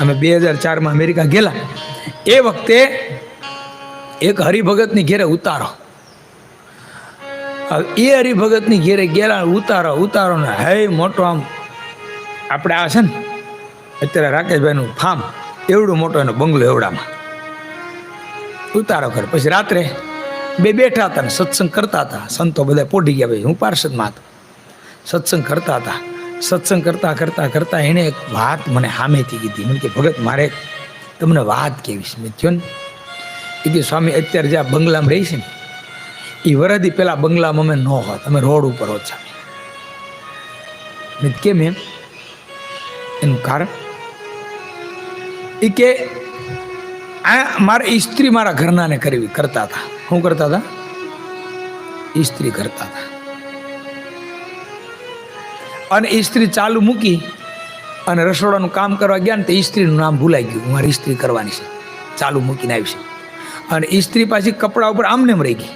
અમે બે હજાર ચારમાં અમેરિકા ગયેલા. એ વખતે એક હરિભગતની ઘેરે ઉતારો. હવે એ હરિભગતની ઘેરે ગયેલા ઉતારો ઉતારો ને હે મોટો આમ આપણે આ છે ને, અત્યારે રાકેશભાઈનું ફાર્મ, એવડું મોટો એનો બંગલો એવડામાં. ઉતારો કરે પછી રાત્રે બે બેઠા હતા ને, સત્સંગ કરતા હતા. સંતો બધા પોઢી ગયા ભાઈ હું પાર્ષદમાં હતો. સત્સંગ કરતા હતા. સત્સંગ કરતા કરતા કરતા એણે એક વાત મને સામેથી કીધી. મને કે, ભગત, મારે તમને વાત કેવી છે. મેં થયો ને એ કે સ્વામી, અત્યારે જે આ બંગલામાં રહી છે ને એ વરદી પહેલાં બંગલામાં અમે ન હોત. અમે રોડ ઉપર હોત સ્વામી મેં કેમ એમ? એનું કારણ? એ કે, આ મારે ઇસ્ત્રી મારા ઘરનાને કરવી, કરતા હતા. શું કરતા હતા? ઇસ્ત્રી કરતા હતા. અને ઇસ્ત્રી ચાલુ મૂકી અને રસોડાનું કામ કરવા ગયા ને તો ઇસ્ત્રીનું નામ ભૂલાઈ ગયું. મારે ઇસ્ત્રી કરવાની છે. ચાલુ મૂકીને આવી છે. અને ઇસ્ત્રી પાછી કપડા ઉપર આમને રહી ગઈ.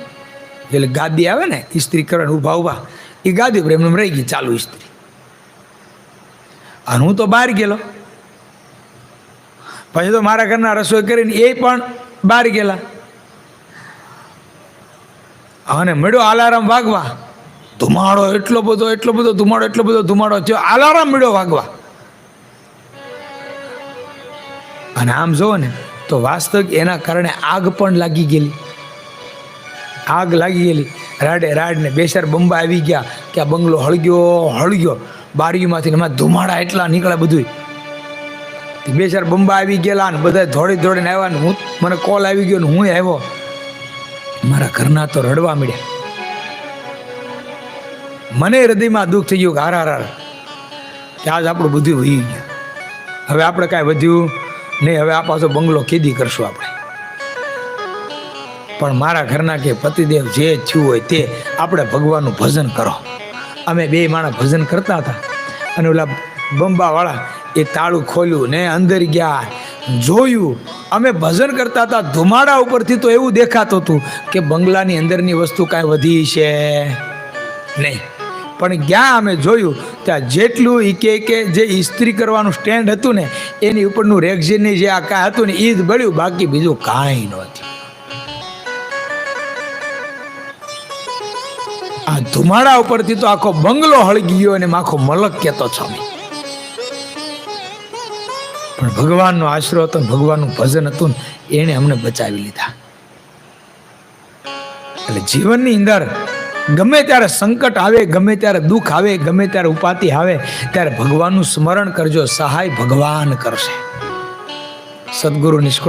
એટલે ગાદી આવે ને ઇસ્ત્રી કરવાની, ઊભા ઊભા. એ ગાદી ઉપર એમને રહી ગઈ ચાલુ ઇસ્ત્રી અને હું તો બહાર ગયેલો. પછી તો મારા ઘરના રસોઈ કરીને એ પણ બહાર ગયેલા. અને મળ્યો અલાર્મ વાગવા. ધુમાડો એટલો બધો એટલો બધો ધુમાડો, એટલો બધો ધુમાડો થયો અલારામ મળ્યો વાગવા. અને આમ જુઓ ને, તો વાસ્તવિક એના કારણે આગ પણ લાગી ગયેલી. આગ લાગી ગયેલી. રાડે, રાડને બેસર બંબા આવી ગયા કે આ બંગલો હળગ્યો હળગ્યો બારીમાંથી એમાં ધુમાડા એટલા નીકળ્યા બધું બે ચાર બંબા આવી ગયેલા ને બધા દોડી દોડીને આવ્યા ને હું, મને કોલ આવી ગયો ને હું આવ્યો. મારા ઘરના તો રડવા મળ્યા. મને હૃદયમાં દુઃખ થઈ ગયું કે હાર હાર કે આજ આપણું બધું વહી ગયું. હવે આપણે કાંઈ વધ્યું નહીં, હવે આ પાછો બંગલો કેદી કરશું આપણે? પણ મારા ઘરના કે પતિદેવ જે થયું હોય તે આપણે ભગવાનનું ભજન કરો. અમે બે માણસ ભજન કરતા હતા. અને ઓલા બંબાવાળા એ તાળું ખોલ્યું ને અંદર ગયા. જોયું, અમે ભજન કરતા હતા. ધુમાડા ઉપરથી તો એવું દેખાતું હતું કે બંગલાની અંદરની વસ્તુ કાંઈ વધી છે નહીં. પણ જ્યાં અમે જોયું, ત્યાં જેટલું ઈકે કે જે ઇસ્ત્રી કરવાનું સ્ટેન્ડ હતું ને, એની ઉપરનું રેક્ઝિનની જે આ કાંઈ હતું ને એ જ બળ્યું. બાકી બીજું કાંઈ નહોતું. આ ધુમાડા ઉપરથી તો આખો બંગલો હળગી ગયો અને આખો મલક કહેતો છો અમે. પણ ભગવાનનો આશરો હતો, ભગવાનનું ભજન હતું ને એણે અમને બચાવી લીધા. એટલે જીવનની અંદર ગમે ત્યારે સંકટ આવે, ગમે ત્યારે દુઃખ આવે, ગમે ત્યારે ઉપાતી આવે, ત્યારે ભગવાનનું સ્મરણ કરજો. સહાય ભગવાન કરશે. સદગુરુ નિષ્કળ